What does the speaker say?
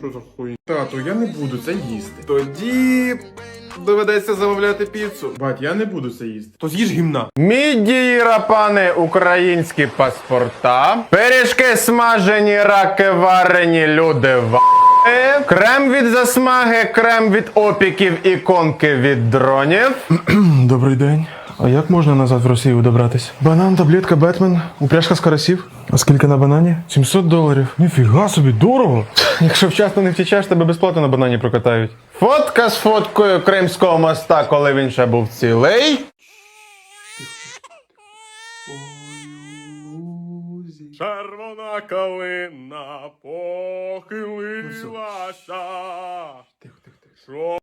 Що за хуйня? Тату, я не буду це їсти. Тоді доведеться замовляти піцу. Бать, я не буду це їсти. То з'їж гімна. Мідії рапани українські паспорта. Пиріжки смажені, раки варені, люди в. Крем від засмаги, крем від опіків, іконки від дронів. Добрий день. А як можна назад в Росію добратися? Банан, таблетка, Бетмен, упряжка з карасів. А скільки на банані? 700 доларів. Ніфіга собі, дорого. Якщо вчасно не втічеш, тебе безплатно на банані прокатають. Фотка з фоткою Кримського моста, коли він ще був цілий. Червона калина похилилася. Тихо, тихо, тихо.